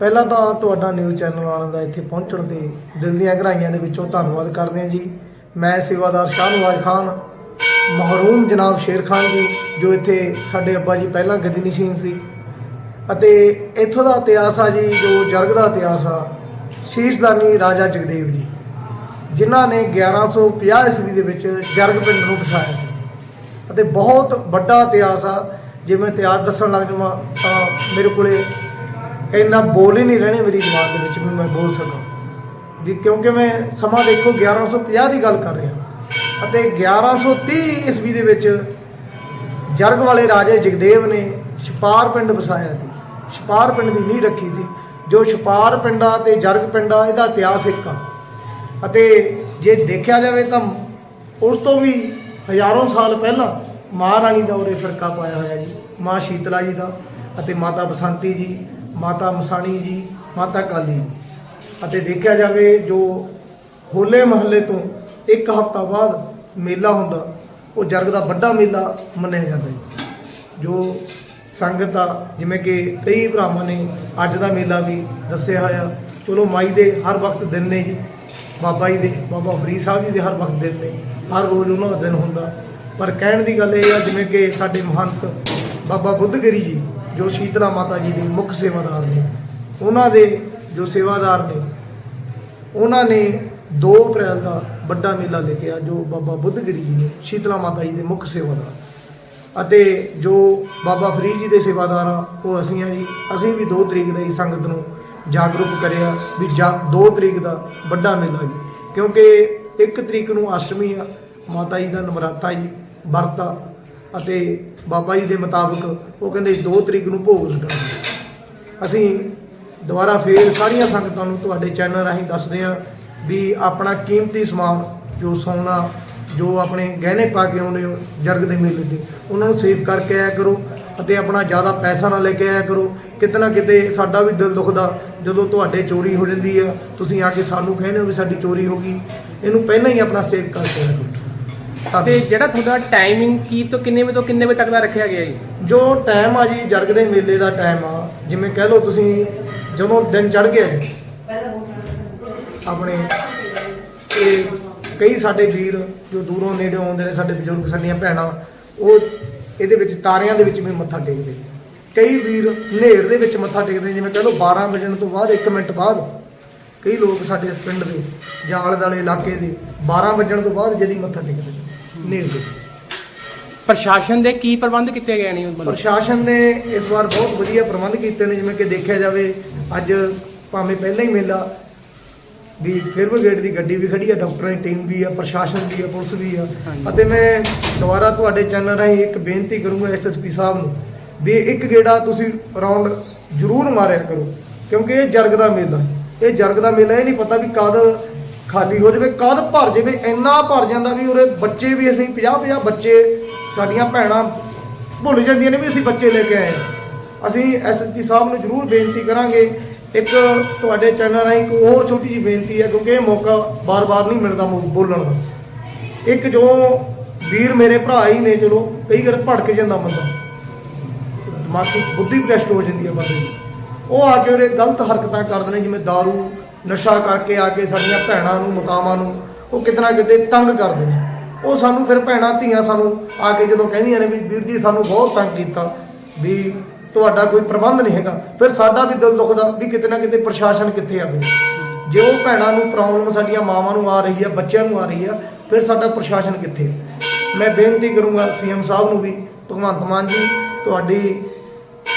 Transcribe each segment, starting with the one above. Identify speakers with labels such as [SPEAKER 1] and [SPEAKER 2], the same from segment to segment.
[SPEAKER 1] ਪਹਿਲਾਂ ਤਾਂ ਤੁਹਾਡਾ ਨਿਊਜ਼ ਚੈਨਲ ਵਾਲਿਆਂ ਦਾ ਇੱਥੇ ਪਹੁੰਚਣ ਤੇ ਦਿਲ ਦੀਆਂ ਗਹਿਰਾਈਆਂ ਦੇ ਵਿੱਚੋਂ ਧੰਨਵਾਦ ਕਰਦੇ ਹਾਂ ਜੀ। ਮੈਂ ਸੇਵਾਦਾਰ ਸ਼ਾਹਨਵਾਜ ਖਾਨ ਮਹਰੂਮ ਜਨਾਬ ਸ਼ੇਰ ਖਾਨ ਜੀ, ਜੋ ਇੱਥੇ ਸਾਡੇ ਅੱਬਾ ਜੀ ਪਹਿਲਾਂ ਗਦੀ ਨਸ਼ੀਨ ਸੀ। ਅਤੇ ਇੱਥੋਂ ਦਾ ਇਤਿਹਾਸ ਆ ਜੀ, ਜੋ ਜਰਗ ਦਾ ਇਤਿਹਾਸ ਆ ਸ਼ੀਸ਼ਦਾਨੀ ਰਾਜਾ ਜਗਦੇਵ ਜੀ, ਜਿਨ੍ਹਾਂ ਨੇ 1150 ਈਸਵੀ ਦੇ ਵਿੱਚ ਜਰਗ ਪਿੰਡ ਨੂੰ ਵਸਾਇਆ ਸੀ। ਅਤੇ ਬਹੁਤ ਵੱਡਾ ਇਤਿਹਾਸ ਆ। ਜੇ ਮੈਂ ਇਤਿਹਾਸ ਦੱਸਣ ਲੱਗ ਜਾਵਾਂ, ਤਾਂ ਮੇਰੇ ਕੋਲੇ ਇੰਨਾ ਬੋਲ ਹੀ ਨਹੀਂ ਰਹਿਣੇ ਮੇਰੀ ਦਿਮਾਗ ਦੇ ਵਿੱਚ ਵੀ ਮੈਂ ਬੋਲ ਸਕਾਂ। ਵੀ ਕਿਉਂਕਿ ਮੈਂ ਸਮਾਂ ਦੇਖੋ 1150 ਦੀ ਗੱਲ ਕਰ ਰਿਹਾ। ਅਤੇ 1130 ਈਸਵੀ ਦੇ ਵਿੱਚ ਜਰਗ ਵਾਲੇ ਰਾਜੇ ਜਗਦੇਵ ਨੇ ਛਪਾਰ ਪਿੰਡ ਵਸਾਇਆ ਸੀ। ਛਪਾਰ ਪਿੰਡ ਦੀ ਨੀਂਹ ਰੱਖੀ ਸੀ। ਜੋ ਛਪਾਰ ਪਿੰਡਾ ਤੇ ਜਰਗ ਪਿੰਡਾ, ਇਹਦਾ ਇਤਿਹਾਸ ਇੱਕ ਆ। ਅਤੇ ਜੇ ਦੇਖਿਆ ਜਾਵੇ ਤਾਂ ਉਸ ਤੋਂ ਵੀ ਹਜ਼ਾਰਾਂ ਸਾਲ ਪਹਿਲਾਂ ਮਹਾਰਾਣੀ ਦਾ ਉਰੇ ਫਿਰਕਾ ਪਾਇਆ ਹੋਇਆ ਜੀ, ਮਾਂ ਸ਼ੀਤਲਾ ਜੀ ਦਾ ਅਤੇ ਮਾਤਾ ਬਸੰਤੀ ਜੀ। ਮਾਤਾ ਮਸਾਣੀ ਜੀ, ਮਾਤਾ ਕਾਲੀ ਅਤੇ ਦੇਖਿਆ ਜਾਵੇ ਜੋ ਹੋਲੇ ਮਹੱਲੇ ਤੋਂ ਇੱਕ ਹਫ਼ਤਾ ਬਾਅਦ ਮੇਲਾ ਹੁੰਦਾ, ਉਹ ਜਰਗ ਦਾ ਵੱਡਾ ਮੇਲਾ ਮੰਨਿਆ ਜਾਂਦਾ ਜੀ। ਜੋ ਸੰਗਤ ਆ ਜਿਵੇਂ ਕਿ ਕਈ ਭਰਾਵਾਂ ਨੇ ਅੱਜ ਦਾ ਮੇਲਾ ਵੀ ਦੱਸਿਆ ਹੋਇਆ, ਚਲੋ ਮਾਈ ਦੇ ਹਰ ਵਕਤ ਦਿਨ ਨੇ ਜੀ। ਬਾਬਾ ਜੀ ਦੇ, ਬਾਬਾ ਫਰੀਦ ਸਾਹਿਬ ਜੀ ਦੇ ਹਰ ਵਕਤ ਦਿਨ ਨੇ, ਹਰ ਰੋਜ਼ ਉਹਨਾਂ ਦਾ ਦਿਨ ਹੁੰਦਾ। ਪਰ ਕਹਿਣ ਦੀ ਗੱਲ ਇਹ ਆ, ਜਿਵੇਂ ਕਿ ਸਾਡੇ ਮਹੰਤ ਬਾਬਾ ਬੁੱਧਗਿਰੀ ਜੀ ਜੋ ਸ਼ੀਤਲਾ ਮਾਤਾ ਜੀ ਦੇ ਮੁੱਖ ਸੇਵਾਦਾਰ ਨੇ, ਉਹਨਾਂ ਦੇ ਜੋ ਸੇਵਾਦਾਰ ਨੇ, ਉਹਨਾਂ ਨੇ 2 ਅਪ੍ਰੈਲ ਦਾ ਵੱਡਾ ਮੇਲਾ ਲਿਖਿਆ, ਜੋ ਬਾਬਾ ਬੁੱਧਗਿਰੀ ਜੀ ਨੇ, ਸ਼ੀਤਲਾ ਮਾਤਾ ਜੀ ਦੇ ਮੁੱਖ ਸੇਵਾਦਾਰ। ਅਤੇ ਜੋ ਬਾਬਾ ਫਰੀਦ ਜੀ ਦੇ ਸੇਵਾਦਾਰ ਆ ਉਹ ਅਸੀਂ ਆ ਜੀ, ਅਸੀਂ ਵੀ 2 ਤਰੀਕ ਦਾ ਹੀ ਸੰਗਤ ਨੂੰ ਜਾਗਰੂਕ ਕਰਿਆ ਵੀ 2 ਤਰੀਕ ਦਾ ਵੱਡਾ ਮੇਲਾ ਜੀ। ਕਿਉਂਕਿ 1 ਤਰੀਕ ਨੂੰ ਅਸ਼ਟਮੀ ਆ, ਮਾਤਾ ਜੀ ਦਾ ਨਵਰਾਤਾ ਜੀ, ਵਰਤਾ ਅਤੇ ਬਾਬਾ ਜੀ ਦੇ ਮੁਤਾਬਕ ਉਹ ਕਹਿੰਦੇ 2 ਤਰੀਕ ਨੂੰ ਭੋਗ ਲੱਗਣਾ ਅਸੀਂ ਦੁਬਾਰਾ ਫੇਰ ਸਾਰੀਆਂ ਸੰਗਤਾਂ ਨੂੰ ਤੁਹਾਡੇ ਚੈਨਲ ਰਾਹੀਂ ਦੱਸਦੇ ਹਾਂ ਵੀ ਆਪਣਾ ਕੀਮਤੀ ਸਮਾਨ ਜੋ ਸੋਨਾ, ਜੋ ਆਪਣੇ ਗਹਿਣੇ ਪਾ ਕੇ ਆਉਂਦੇ ਹੋ, ਜਰਗ ਦੇ ਮੇਲੇ ਤੇ, ਉਹਨਾਂ ਨੂੰ ਸੇਵ ਕਰਕੇ ਆਇਆ ਕਰੋ ਅਤੇ ਆਪਣਾ ਜ਼ਿਆਦਾ ਪੈਸਾ ਨਾ ਲੈ ਕੇ ਆਇਆ ਕਰੋ। ਕਿਤਨਾ ਕਿਤੇ ਸਾਡਾ ਵੀ ਦਿਲ ਦੁਖਦਾ ਜਦੋਂ ਤੁਹਾਡੇ ਚੋਰੀ ਹੋ ਜਾਂਦੀ ਆ। ਤੁਸੀਂ ਆ ਕੇ ਸਾਨੂੰ ਕਹਿੰਦੇ ਹੋ ਵੀ ਸਾਡੀ ਚੋਰੀ ਹੋ ਗਈ। ਇਹਨੂੰ ਪਹਿਲਾਂ ਹੀ ਆਪਣਾ ਸੇਵ ਕਰਕੇ ਆਇਆ ਕਰੋ।
[SPEAKER 2] ਤੇ। ਜਿਹੜਾ ਤੁਹਾਡਾ ਟਾਈਮਿੰਗ ਕੀ ਤੋਂ ਕਿੰਨੇ ਵਜੇ ਤੋਂ ਕਿੰਨੇ ਵਜੇ ਤੱਕ ਦਾ ਰੱਖਿਆ ਗਿਆ ਜੀ
[SPEAKER 1] ਜੋ ਟਾਈਮ ਆ ਜੀ ਜਰਗ ਦੇ ਮੇਲੇ ਦਾ ਟਾਈਮ ਆ ਜਿਵੇਂ ਕਹਿ ਲਓ ਤੁਸੀਂ ਜਦੋਂ ਦਿਨ ਚੜ ਗਿਆ ਜੀ ਆਪਣੇ ਇਹ ਕਈ ਸਾਡੇ ਵੀਰ ਜੋ ਦੂਰੋਂ ਨੇੜੇ ਆਉਂਦੇ ਨੇ ਸਾਡੇ ਬਜ਼ੁਰਗ ਸਾਡੀਆਂ ਭੈਣਾਂ ਉਹ ਇਹਦੇ ਵਿੱਚ ਤਾਰਿਆਂ ਦੇ ਵਿੱਚ ਵੀ ਮੱਥਾ ਟੇਕਦੇ ਨੇ। ਕਈ ਵੀਰ ਹਨੇਰ ਦੇ ਵਿੱਚ ਮੱਥਾ ਟੇਕਦੇ ਨੇ, ਜਿਵੇਂ ਕਹਿ ਲਓ 12 ਵਜਣ ਤੋਂ ਬਾਅਦ 1 ਮਿੰਟ ਬਾਅਦ ਕਈ ਲੋਕ ਸਾਡੇ ਇਸ ਪਿੰਡ ਦੇ ਜਾਂ ਆਲੇ ਦੁਆਲੇ ਇਲਾਕੇ ਦੇ 12 ਵਜਣ ਤੋਂ ਬਾਅਦ ਜਦੀ ਮੱਥਾ ਟੇਕਦੇ ਨੇ ਦੇ ਵਿੱਚ
[SPEAKER 2] ਪ੍ਰਸ਼ਾਸਨ ਦੇ ਕੀ ਪ੍ਰਬੰਧ ਕੀਤੇ ਗਏ ਨੇ?
[SPEAKER 1] ਪ੍ਰਸ਼ਾਸਨ ਨੇ ਇਸ ਵਾਰ ਬਹੁਤ ਵਧੀਆ ਪ੍ਰਬੰਧ ਕੀਤੇ ਨੇ ਜਿਵੇਂ ਕਿ ਦੇਖਿਆ ਜਾਵੇ ਅੱਜ ਭਾਵੇਂ ਪਹਿਲਾਂ ਹੀ ਮੇਲਾ ਵੀ ਫਿਰ ਬ੍ਰਿਗੇਡ ਦੀ ਗੱਡੀ ਵੀ ਖੜੀ ਆ ਡਾਕਟਰਾਂ ਦੀ ਟੀਮ ਵੀ ਆ ਪ੍ਰਸ਼ਾਸਨ ਵੀ ਆ ਪੁਲਿਸ ਵੀ ਆ। ਅਤੇ ਮੈਂ ਦੁਬਾਰਾ ਤੁਹਾਡੇ ਚੈਨਲ ਰਾਹੀਂ ਇੱਕ ਬੇਨਤੀ ਕਰੂੰਗਾ ਐਸਐਸਪੀ ਸਾਹਿਬ ਨੂੰ ਵੀ ਇੱਕ ਗੇੜਾ ਤੁਸੀਂ ਰਾਉਂਡ ਜ਼ਰੂਰ ਮਾਰਿਆ ਕਰੋ ਕਿਉਂਕਿ ਇਹ ਜਰਗ ਦਾ ਮੇਲਾ। ਇਹ ਜਰਗ ਦਾ ਮੇਲਾ ਇਹ ਨਹੀਂ ਪਤਾ ਵੀ ਕਦ ਖਾਲੀ ਹੋ ਜਾਵੇ ਕਦ ਭਰ ਜਾਵੇ, ਇੰਨਾ ਭਰ ਜਾਂਦਾ ਵੀ ਉਰੇ ਬੱਚੇ ਵੀ ਅਸੀਂ 50 50 ਬੱਚੇ, ਸਾਡੀਆਂ ਭੈਣਾਂ ਭੁੱਲ ਜਾਂਦੀਆਂ ਨੇ ਵੀ ਅਸੀਂ ਬੱਚੇ ਲੈ ਕੇ ਆਏ ਹਾਂ। ਅਸੀਂ ਐਸਐਸਪੀ ਸਾਹਿਬ ਨੂੰ ਜ਼ਰੂਰ ਬੇਨਤੀ ਕਰਾਂਗੇ, ਇੱਕ ਤੁਹਾਡੇ ਚੈਨਲ ਰਾਹੀਂ ਇੱਕ ਹੋਰ ਛੋਟੀ ਜਿਹੀ ਬੇਨਤੀ ਹੈ, ਕਿਉਂਕਿ ਇਹ ਮੌਕਾ ਬਾਰ-ਬਾਰ ਨਹੀਂ ਮਿਲਦਾ ਬੋਲਣ ਦਾ। ਇੱਕ ਜੋ ਵੀਰ ਮੇਰੇ ਭਰਾ ਹੀ ਨੇ, ਚਲੋ, ਕਈ ਵਾਰ ਭੜਕ ਜਾਂਦਾ ਬੰਦਾ। ਦਿਮਾਗੀ ਬੁੱਧੀ ਭ੍ਰਸ਼ਟ ਹੋ ਜਾਂਦੀ ਹੈ ਬੰਦੇ ਦੀ। ਉਹ ਆ ਕੇ ਉਹਰੇ ਗਲਤ ਹਰਕਤਾਂ ਕਰਦੇ ਨੇ, ਜਿਵੇਂ दारू ਨਸ਼ਾ ਕਰਕੇ ਆ ਕੇ ਸਾਡੀਆਂ ਭੈਣਾਂ ਨੂੰ ਮਕਾਮਾਂ ਨੂੰ, ਉਹ ਕਿਤਨਾ ਕਿਤੇ ਤੰਗ ਕਰਦੇ ਨੇ। ਉਹ ਸਾਨੂੰ ਫਿਰ ਭੈਣਾਂ, ਧੀਆਂ ਸਾਨੂੰ ਆ ਕੇ ਜਦੋਂ ਕਹਿੰਦੀਆਂ ਨੇ ਵੀ ਵੀਰ ਜੀ ਸਾਨੂੰ ਬਹੁਤ ਤੰਗ ਕੀਤਾ ਵੀ ਤੁਹਾਡਾ ਕੋਈ ਪ੍ਰਬੰਧ ਨਹੀਂ ਹੈਗਾ, ਫਿਰ ਸਾਡਾ ਵੀ ਦਿਲ ਦੁਖਦਾ ਵੀ ਕਿਤੇ ਨਾ ਕਿਤੇ ਪ੍ਰਸ਼ਾਸਨ ਕਿੱਥੇ ਆਵੇ ਜੇ ਉਹ ਭੈਣਾਂ ਨੂੰ ਪ੍ਰੋਬਲਮ ਸਾਡੀਆਂ ਮਾਵਾਂ ਨੂੰ ਆ ਰਹੀ ਹੈ ਬੱਚਿਆਂ ਨੂੰ ਆ ਰਹੀ ਹੈ ਫਿਰ ਸਾਡਾ ਪ੍ਰਸ਼ਾਸਨ ਕਿੱਥੇ? ਮੈਂ ਬੇਨਤੀ ਕਰੂੰਗਾ ਸੀਐਮ ਸਾਹਿਬ ਨੂੰ ਵੀ, ਭਗਵੰਤ ਮਾਨ ਜੀ, ਤੁਹਾਡੀ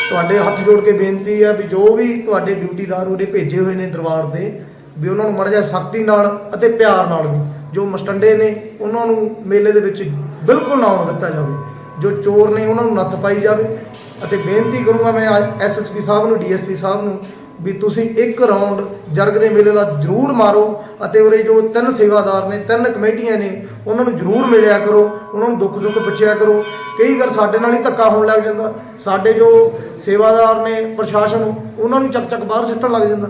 [SPEAKER 1] ਤੁਹਾਡੇ ਹੱਥ ਜੋੜ ਕੇ ਬੇਨਤੀ ਹੈ ਵੀ ਜੋ ਵੀ ਤੁਹਾਡੇ ਡਿਊਟੀਦਾਰ ਉਹਦੇ ਭੇਜੇ ਹੋਏ ਨੇ ਦਰਬਾਰ ਦੇ, ਵੀ ਉਹਨਾਂ ਨੂੰ ਮੜ ਜਾ ਸਖਤੀ ਨਾਲ ਅਤੇ ਪਿਆਰ ਨਾਲ ਵੀ ਜੋ ਮਸਟੰਡੇ ਨੇ, ਉਹਨਾਂ ਨੂੰ ਮੇਲੇ ਦੇ ਵਿੱਚ ਬਿਲਕੁਲ ਨਾ ਆਉਣ ਦਿੱਤਾ ਜਾਵੇ, ਜੋ ਚੋਰ ਨੇ ਉਹਨਾਂ ਨੂੰ ਨੱਥ ਪਾਈ ਜਾਵੇ। ਅਤੇ ਬੇਨਤੀ ਕਰੂੰਗਾ ਮੈਂ ਐਸਐਸਪੀ ਸਾਹਿਬ ਨੂੰ ਡੀਐਸਪੀ ਸਾਹਿਬ ਨੂੰ ਵੀ ਤੁਸੀਂ ਇੱਕ ਰਾਉਂਡ ਜਰਗ ਦੇ ਮੇਲੇ ਦਾ ਜ਼ਰੂਰ ਮਾਰੋ ਅਤੇ ਉਰੇ ਜੋ ਤਿੰਨ ਸੇਵਾਦਾਰ ਨੇ, ਤਿੰਨ ਕਮੇਟੀਆਂ ਨੇ, ਉਹਨਾਂ ਨੂੰ ਜ਼ਰੂਰ ਮਿਲਿਆ ਕਰੋ, ਉਹਨਾਂ ਨੂੰ ਦੁੱਖ ਸੁੱਖ ਪੁੱਛਿਆ ਕਰੋ। ਕਈ ਵਾਰ ਸਾਡੇ ਨਾਲ ਹੀ ਧੱਕਾ ਹੋਣ ਲੱਗ ਜਾਂਦਾ। ਸਾਡੇ ਜੋ ਸੇਵਾਦਾਰ ਨੇ, ਪ੍ਰਸ਼ਾਸਨ, ਉਹਨਾਂ ਨੂੰ ਚੱਕ ਚੱਕ ਬਾਹਰ ਸਿੱਟਣ ਲੱਗ ਜਾਂਦਾ।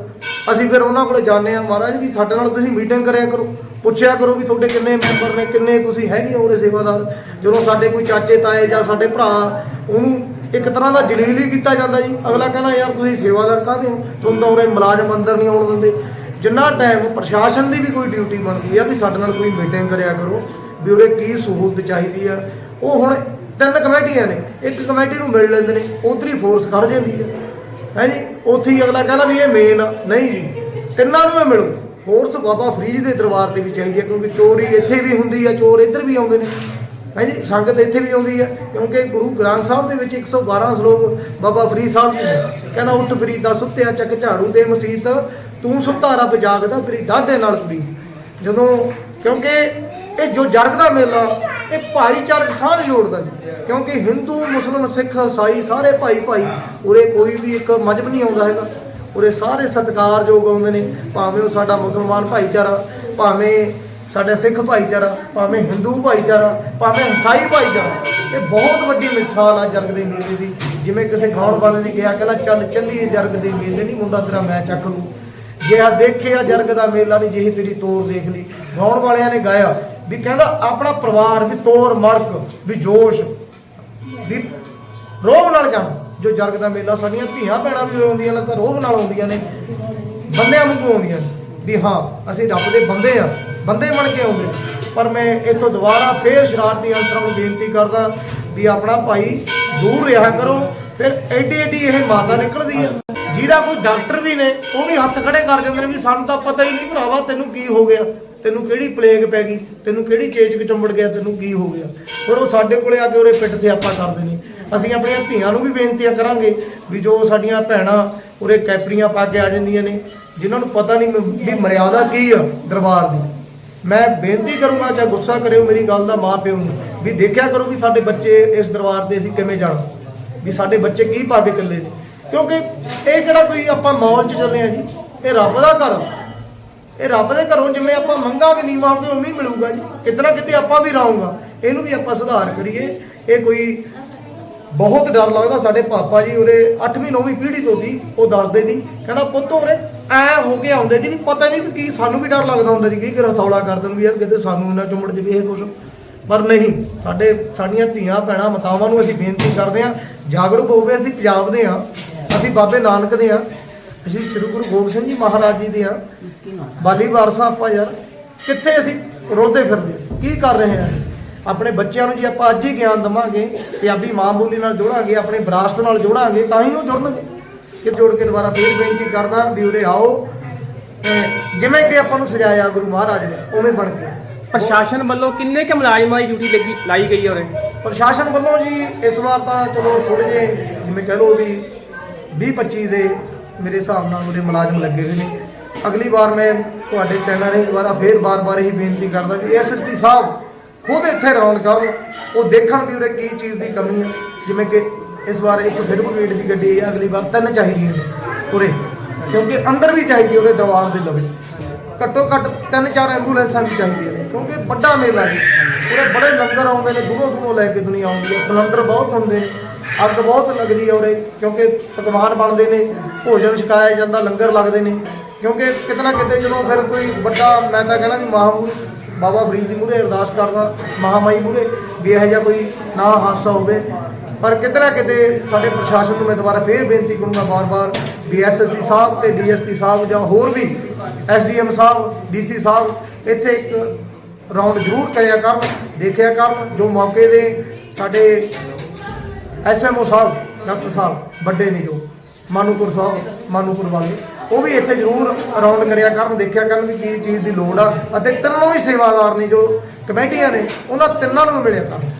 [SPEAKER 1] ਅਸੀਂ ਫਿਰ ਉਹਨਾਂ ਕੋਲੇ ਜਾਂਦੇ ਆ ਮਹਾਰਾਜ ਵੀ ਸਾਡੇ ਨਾਲ ਤੁਸੀਂ ਮੀਟਿੰਗ ਕਰਿਆ ਕਰੋ। ਪੁੱਛਿਆ ਕਰੋ ਵੀ ਤੁਹਾਡੇ ਕਿੰਨੇ ਮੈਂਬਰ ਨੇ, ਕਿੰਨੇ ਤੁਸੀਂ ਹੈਗੇ ਹੋ ਉਰੇ ਸੇਵਾਦਾਰ? ਜਦੋਂ ਸਾਡੇ ਕੋਈ ਚਾਚੇ, ਤਾਏ ਜਾਂ ਸਾਡੇ ਭਰਾ, ਉਹਨੂੰ ਇੱਕ ਤਰ੍ਹਾਂ ਦਾ ਜਲੀਲ ਹੀ ਕੀਤਾ ਜਾਂਦਾ ਜੀ। ਅਗਲਾ ਕਹਿੰਦਾ, ਯਾਰ ਤੁਸੀਂ ਸੇਵਾਦਾਰ ਕਾਹਦੇ ਹੋ? ਤੁਹਾਨੂੰ ਤਾਂ ਉਰੇ ਮੁਲਾਜ਼ਮ ਅੰਦਰ ਨਹੀਂ ਆਉਣ ਦਿੰਦੇ। ਜਿੰਨਾ ਟਾਈਮ ਪ੍ਰਸ਼ਾਸਨ ਦੀ ਵੀ ਕੋਈ ਡਿਊਟੀ ਬਣਦੀ ਆ ਵੀ ਸਾਡੇ ਨਾਲ ਕੋਈ ਮੀਟਿੰਗ ਕਰਿਆ ਕਰੋ, ਵੀ ਉਰੇ ਕੀ ਸਹੂਲਤ ਚਾਹੀਦੀ ਆ। ਉਹ ਹੁਣ ਤਿੰਨ ਕਮੇਟੀਆਂ ਨੇ, ਇੱਕ ਕਮੇਟੀ ਨੂੰ ਮਿਲ ਲੈਂਦੇ ਨੇ, ਉਧਰੀ ਫੋਰਸ ਖੜ ਜਾਂਦੀ ਹੈ ਹੈ ਜੀ? ਉੱਥੇ ਹੀ ਅਗਲਾ ਕਹਿੰਦਾ ਵੀ ਇਹ ਮੇਨ ਆ। ਨਹੀਂ ਜੀ ਤਿੰਨਾਂ ਨੂੰ ਮਿਲੋ? ਫੋਰਸ ਬਾਬਾ ਫਰੀਦ ਦੇ ਦਰਬਾਰ ਤੇ ਵੀ ਚਾਹੀਦੀ ਹੈ ਕਿਉਂਕਿ ਚੋਰੀ ਇੱਥੇ ਵੀ ਹੁੰਦੀ ਹੈ ਚੋਰ ਇੱਧਰ ਵੀ ਆਉਂਦੇ ਨੇ। ਹੈ ਜੀ? ਸੰਗਤ ਇੱਥੇ ਵੀ ਆਉਂਦੀ ਹੈ ਕਿਉਂਕਿ ਗੁਰੂ ਗ੍ਰੰਥ ਸਾਹਿਬ ਦੇ ਵਿੱਚ 112 ਸ਼ਲੋਕ ਬਾਬਾ ਫਰੀਦ ਸਾਹਿਬ ਜੀ ਨੇ ਕਹਿੰਦਾ, ਉੱਠ ਫਰੀਦਾ ਸੁੱਤਿਆ ਚੱਕ ਝਾੜੂ ਦੇ ਮਸੀਤ, ਤੂੰ ਸੁੱਤਾ ਰੱਬ ਜਾਗਦਾ ਤੇਰੀ ਦਾਢੇ ਨਾਲ ਕੁੜੀ। ਜਦੋਂ ਕਿਉਂਕਿ ਇਹ ਜੋ ਜਰਗ ਦਾ ਮੇਲਾ ਇਹ ਭਾਈਚਾਰਕ ਸਾਂਝ ਜੋੜਦਾ ਜੀ। ਕਿਉਂਕਿ ਹਿੰਦੂ, ਮੁਸਲਮਾਨ, ਸਿੱਖ, ਈਸਾਈ ਸਾਰੇ ਭਾਈ ਭਾਈ, ਉਰੇ ਕੋਈ ਵੀ ਇੱਕ ਮਜਬ ਨਹੀਂ ਆਉਂਦਾ ਹੈਗਾ। ਉਰੇ ਸਾਰੇ ਸਤਿਕਾਰਯੋਗ ਆਉਂਦੇ ਨੇ। ਭਾਵੇਂ ਉਹ ਸਾਡਾ ਮੁਸਲਮਾਨ ਭਾਈਚਾਰਾ, ਭਾਵੇਂ ਸਾਡਾ ਸਿੱਖ ਭਾਈਚਾਰਾ, ਭਾਵੇਂ ਹਿੰਦੂ ਭਾਈਚਾਰਾ, ਭਾਵੇਂ ਈਸਾਈ ਭਾਈਚਾਰਾ। ਇਹ ਬਹੁਤ ਵੱਡੀ ਮਿਸਾਲ ਆ ਜਰਗ ਦੇ ਮੇਲੇ ਦੀ। ਜਿਵੇਂ ਕਿਸੇ ਗਾਉਣ ਵਾਲੇ ਨੇ ਕਿਹਾ, ਕਹਿੰਦਾ, ਚੱਲ ਚੱਲੀਏ ਜਰਗ ਦੇ ਮੇਲੇ ਨਹੀਂ ਮੁੰਡਾ ਤੇਰਾ ਮੈਂ ਚੱਕ ਲੂ ਜੇ ਆ ਦੇਖਿਆ ਜਰਗ ਦਾ ਮੇਲਾ ਨਹੀਂ ਜਿਹੀ ਤੇਰੀ ਤੋਰ ਦੇਖ ਲਈ। ਗਾਉਣ ਵਾਲਿਆਂ ਨੇ ਗਾਇਆ। ਵੀ ਕਹਿੰਦਾ ਆਪਣਾ ਪਰਿਵਾਰ, ਵੀ ਤੋਰ, ਮੜਕ, ਵੀ ਜੋਸ਼। ਵੀ ਰੋਹ ਨਾਲ ਜਾਣ। ਜੋ ਜਰਗ ਦਾ ਮੇਲਾ, ਸਾਡੀਆਂ ਧੀਆਂ ਭੈਣਾਂ ਵੀ ਆਉਂਦੀਆਂ ਨੇ, ਤਾਂ ਰੋਹ ਨਾਲ ਆਉਂਦੀਆਂ ਨੇ। ਬੰਦਿਆਂ ਵਾਂਗੂ ਆਉਂਦੀਆਂ ਨੇ। ਵੀ ਹਾਂ, ਅਸੀਂ ਰੱਬ ਦੇ ਬੰਦੇ ਆ। ਬੰਦੇ ਬਣ ਕੇ ਆਉਂਦੇ ਪਰ ਮੈਂ ਇੱਥੋਂ ਦੁਬਾਰਾ ਫੇਰ ਸ਼ਰਾਰਤੀ ਅੰਸਰਾਂ ਨੂੰ ਬੇਨਤੀ ਕਰਦਾ ਵੀ ਆਪਣਾ ਭਾਈ ਦੂਰ ਰਿਹਾ ਕਰੋ। ਫਿਰ ਐਡੀ ਐਡੀ ਇਹ ਮਾਤਾ ਨਿਕਲਦੀ ਆ। ਜਿਹਦਾ ਕੋਈ ਡਾਕਟਰ ਵੀ ਨੇ, ਉਹ ਵੀ ਹੱਥ ਖੜੇ ਕਰ ਜਾਂਦੇ ਨੇ ਵੀ ਸਾਨੂੰ ਤਾਂ ਪਤਾ ਹੀ ਨਹੀਂ ਭਰਾਵਾ ਤੈਨੂੰ ਕੀ ਹੋ ਗਿਆ। ਤੈਨੂੰ ਕਿਹੜੀ ਪਲੇਗ ਪੈ ਗਈ? ਤੈਨੂੰ ਕਿਹੜੀ ਚੇਚਕ ਚੰਬੜ ਗਿਆ? ਤੈਨੂੰ ਕੀ ਹੋ ਗਿਆ? ਪਰ ਉਹ ਸਾਡੇ ਕੋਲੇ ਆ ਕੇ ਉਹਦੇ ਪਿੱਠ ਤੇ ਆਪਾਂ ਕਰਦੇ ਨੇ ਅਸੀਂ ਆਪਣੀਆਂ ਧੀਆਂ ਨੂੰ ਵੀ ਬੇਨਤੀਆਂ ਕਰਾਂਗੇ ਵੀ ਜੋ ਸਾਡੀਆਂ ਭੈਣਾਂ ਉਰੇ ਕੈਪਰੀਆਂ ਪਾ ਕੇ ਆ ਜਾਂਦੀਆਂ ਨੇ, ਜਿਨ੍ਹਾਂ ਨੂੰ ਪਤਾ ਨਹੀਂ ਵੀ ਮਰਿਆਦਾ ਕੀ ਆ ਦਰਬਾਰ ਦੀ। ਮੈਂ ਬੇਨਤੀ ਕਰੂੰਗਾ ਜਾਂ ਗੁੱਸਾ ਕਰਿਓ ਮੇਰੀ ਗੱਲ ਦਾ ਮਾਂ ਪਿਓ ਨੂੰ ਵੀ ਦੇਖਿਆ ਕਰੋ ਵੀ ਸਾਡੇ ਬੱਚੇ ਇਸ ਦਰਬਾਰ ਤੇ ਅਸੀਂ ਕਿਵੇਂ ਜਾਣਾ, ਵੀ ਸਾਡੇ ਬੱਚੇ ਕੀ ਪਾ ਕੇ ਚੱਲੇ ਨੇ। ਕਿਉਂਕਿ ਇਹ ਕਿਹੜਾ ਕੋਈ ਆਪਾਂ ਮੌਲ 'ਚ ਚੱਲੇ ਆ ਜੀ? ਇਹ ਰੱਬ ਦਾ ਘਰ ਇਹ ਰੱਬ ਦੇ ਘਰੋਂ ਜਿਵੇਂ ਆਪਾਂ ਮੰਗਾਂਗੇ ਨਹੀਂ ਮੰਗਾਂਗੇ ਉਵੇਂ ਹੀ ਮਿਲੂਗਾ ਜੀ। ਕਿਤੇ ਨਾ ਕਿਤੇ ਆਪਾਂ ਵੀ ਰਾਉਂਗਾ ਇਹਨੂੰ ਵੀ ਆਪਾਂ ਸੁਧਾਰ ਕਰੀਏ। ਇਹ ਕੋਈ ਬਹੁਤ ਡਰ ਲੱਗਦਾ ਸਾਡੇ ਪਾਪਾ ਜੀ, ਉਰੇ 8ਵੀਂ 9ਵੀਂ ਪੀੜ੍ਹੀ ਤੋਂ ਦੀ, ਉਹ ਦੱਸਦੇ ਸੀ ਕਹਿੰਦਾ, ਪੁੱਤ ਉਰੇ, ਐ ਹੋ ਕੇ ਆਉਂਦੇ ਜੀ ਵੀ ਪਤਾ ਨਹੀਂ ਵੀ ਕੀ, ਸਾਨੂੰ ਵੀ ਡਰ ਲੱਗਦਾ ਹੁੰਦਾ ਜੀ, ਕੀ ਕਰ ਹਥੌਲਾ ਕਰ ਦੇਣ ਵੀ ਯਾਰ, ਕਿਤੇ ਸਾਨੂੰ ਇਹਨਾਂ ਚੁੰਮੜ ਜਵੇ ਇਹ ਕੁਝ ਪਰ ਨਹੀਂ, ਸਾਡੇ, ਸਾਡੀਆਂ ਧੀਆਂ, ਭੈਣਾਂ, ਮਾਤਾਵਾਂ ਨੂੰ ਅਸੀਂ ਬੇਨਤੀ ਕਰਦੇ ਹਾਂ, ਜਾਗਰੂਕ ਹੋਵੇ ਅਸੀਂ ਪੰਜਾਬ ਦੇ ਹਾਂ। ਅਸੀਂ ਬਾਬੇ ਨਾਨਕ ਦੇ ਹਾਂ। ਅਸੀਂ ਸ੍ਰੀ ਗੁਰੂ ਗੋਬਿੰਦ ਸਿੰਘ ਜੀ ਮਹਾਰਾਜ ਜੀ ਦੇ ਹਾਂ ਬਾਲੀ ਵਾਰਸਾ ਆਪਾਂ ਯਾਰ ਕਿੱਥੇ ਅਸੀਂ ਰੋਲਦੇ ਫਿਰਦੇ ਹਾਂ? ਕੀ ਕਰ ਰਹੇ ਹਾਂ ਆਪਣੇ ਬੱਚਿਆਂ ਨੂੰ ਜੇ ਆਪਾਂ ਅੱਜ ਹੀ ਗਿਆਨ ਦਵਾਂਗੇ ਪੰਜਾਬੀ ਮਾਂ ਬੋਲੀ ਨਾਲ ਜੋੜਾਂਗੇ ਆਪਣੇ ਵਿਰਾਸਤ ਨਾਲ ਜੋੜਾਂਗੇ ਤਾਂ ਹੀ ਉਹ ਜੁੜਨਗੇ। ਕਿ ਜੋੜ ਕੇ ਦੁਬਾਰਾ ਫੇਰ ਬੇਨਤੀ ਕਰਦਾ ਵੀ ਉਰੇ ਆਓ। ਤੇ ਜਿਵੇਂ ਕਿ ਆਪਾਂ ਨੂੰ ਸਜਾਇਆ ਗੁਰੂ ਮਹਾਰਾਜ ਨੇ ਉਵੇਂ ਬਣ ਕੇ।
[SPEAKER 2] ਪ੍ਰਸ਼ਾਸਨ ਵੱਲੋਂ ਕਿੰਨੇ ਕੁ ਮੁਲਾਜ਼ਮਾਂ ਦੀ ਡਿਊਟੀ ਲੱਗੀ ਲਾਈ ਗਈ ਹੈ ਉਰੇ?
[SPEAKER 1] ਪ੍ਰਸ਼ਾਸਨ ਵੱਲੋਂ ਜੀ ਇਸ ਵਾਰ ਤਾਂ ਚਲੋ ਥੋੜੇ ਜਿਹੇ ਜਿਵੇਂ ਕਹ ਲਓ ਵੀ 20 25 ਦੇ ਮੇਰੇ ਹਿਸਾਬ ਨਾਲ ਉਹਦੇ ਮੁਲਾਜ਼ਮ ਲੱਗੇ ਹੋਏ ਨੇ। ਅਗਲੀ ਵਾਰ ਮੈਂ ਤੁਹਾਡੇ ਚੈਨਲ ਰਾਹੀਂ ਦੁਬਾਰਾ ਫੇਰ ਬਾਰ-ਬਾਰ ਇਹੀ ਬੇਨਤੀ ਕਰਦਾ ਵੀ ਐਸਐਸਪੀ ਸਾਹਿਬ ਖੁਦ ਇੱਥੇ ਰੌਣ ਕਰਨ, ਉਹ ਦੇਖਣ ਵੀ ਉਰੇ ਕੀ ਚੀਜ਼ ਦੀ ਕਮੀ ਹੈ ਜਿਵੇਂ ਕਿ ਇਸ ਵਾਰ ਇੱਕ ਫਿਰ ਬ੍ਰਿਗੇਡ ਦੀ ਗੱਡੀ ਹੈ ਅਗਲੀ ਵਾਰ ਤਿੰਨ ਚਾਹੀਦੀ ਹੈ ਉਰੇ, ਕਿਉਂਕਿ ਅੰਦਰ ਵੀ ਚਾਹੀਦੀ ਉਰੇ ਦਰਬਾਰ ਦੇ ਲਵੇ। ਘੱਟੋ ਘੱਟ ਤਿੰਨ ਚਾਰ ਐਂਬੂਲੈਂਸਾਂ ਵੀ ਚਾਹੀਦੀਆਂ ਨੇ, ਕਿਉਂਕਿ ਵੱਡਾ ਮੇਲਾ ਜੀ। ਉਰੇ ਬੜੇ ਲੰਗਰ ਆਉਂਦੇ ਨੇ, ਦੂਰੋਂ ਦੂਰੋਂ ਲੈ ਕੇ ਦੁਨੀਆ ਆਉਂਦੀ ਹੈ ਸਿਲੰਡਰ ਬਹੁਤ ਹੁੰਦੇ ਨੇ। ਅੱਗ ਬਹੁਤ ਲੱਗਦੀ ਹੈ ਉਰੇ, ਕਿਉਂਕਿ ਪਕਵਾਨ ਬਣਦੇ ਨੇ, ਭੋਜਨ ਛਕਾਇਆ ਜਾਂਦਾ, ਲੰਗਰ ਲੱਗਦੇ ਨੇ। ਕਿਉਂਕਿ ਕਿਤੇ ਨਾ ਕਿਤੇ ਜਦੋਂ ਫਿਰ ਕੋਈ ਵੱਡਾ, ਮੈਂ ਤਾਂ ਕਹਿੰਦਾ ਵੀ ਮਹਾਮੂਰ ਬਾਬਾ ਫਰੀਦ ਜੀ ਮੂਰੇ ਅਰਦਾਸ ਕਰਦਾ ਮਹਾਮਾਈ ਮੂਰੇ ਵੀ ਇਹੋ ਜਿਹਾ ਕੋਈ ਨਾ ਹਾਦਸਾ ਹੋਵੇ। ਪਰ ਕਿਤੇ ਨਾ ਕਿਤੇ ਸਾਡੇ ਪ੍ਰਸ਼ਾਸਨ ਨੂੰ ਮੈਂ ਦੁਬਾਰਾ ਫੇਰ ਬੇਨਤੀ ਕਰੂੰਗਾ ਬਾਰ-ਬਾਰ ਵੀ ਐਸਐਸਪੀ ਸਾਹਿਬ ਤੇ ਡੀਐਸਪੀ ਸਾਹਿਬ ਜਾਂ ਹੋਰ ਵੀ ਐਸਡੀਐਮ ਸਾਹਿਬ ਡੀਸੀ ਸਾਹਿਬ, ਇੱਥੇ ਇੱਕ ਰਾਉਂਡ ਜ਼ਰੂਰ ਕਰਿਆ ਕਰਨ, ਦੇਖਿਆ ਕਰਨ, ਜੋ ਮੌਕੇ ਦੇ ਸਾਡੇ ਐਸਐਮਓ ਸਾਹਿਬ, ਡਾਕਟਰ ਸਾਹਿਬ, ਵੱਡੇ ਨੇ ਜੋ। ਮਾਨੂਪੁਰ ਸਾਹਿਬ, ਮਾਨੂਪੁਰ ਵਾਲੇ। ਉਹ ਵੀ ਇੱਥੇ ਜ਼ਰੂਰ ਰਾਉਂਡ ਕਰਿਆ ਕਰਨ, ਦੇਖਿਆ ਕਰਨ ਵੀ ਕੀ ਚੀਜ਼ ਦੀ ਲੋੜ ਆ। ਅਤੇ ਤਿੰਨੋਂ ਹੀ ਸੇਵਾਦਾਰ ਨੇ ਜੋ ਕਮੇਟੀਆਂ ਨੇ, ਉਹਨਾਂ ਤਿੰਨਾਂ ਨੂੰ ਵੀ ਮਿਲਿਆ ਕਰਨ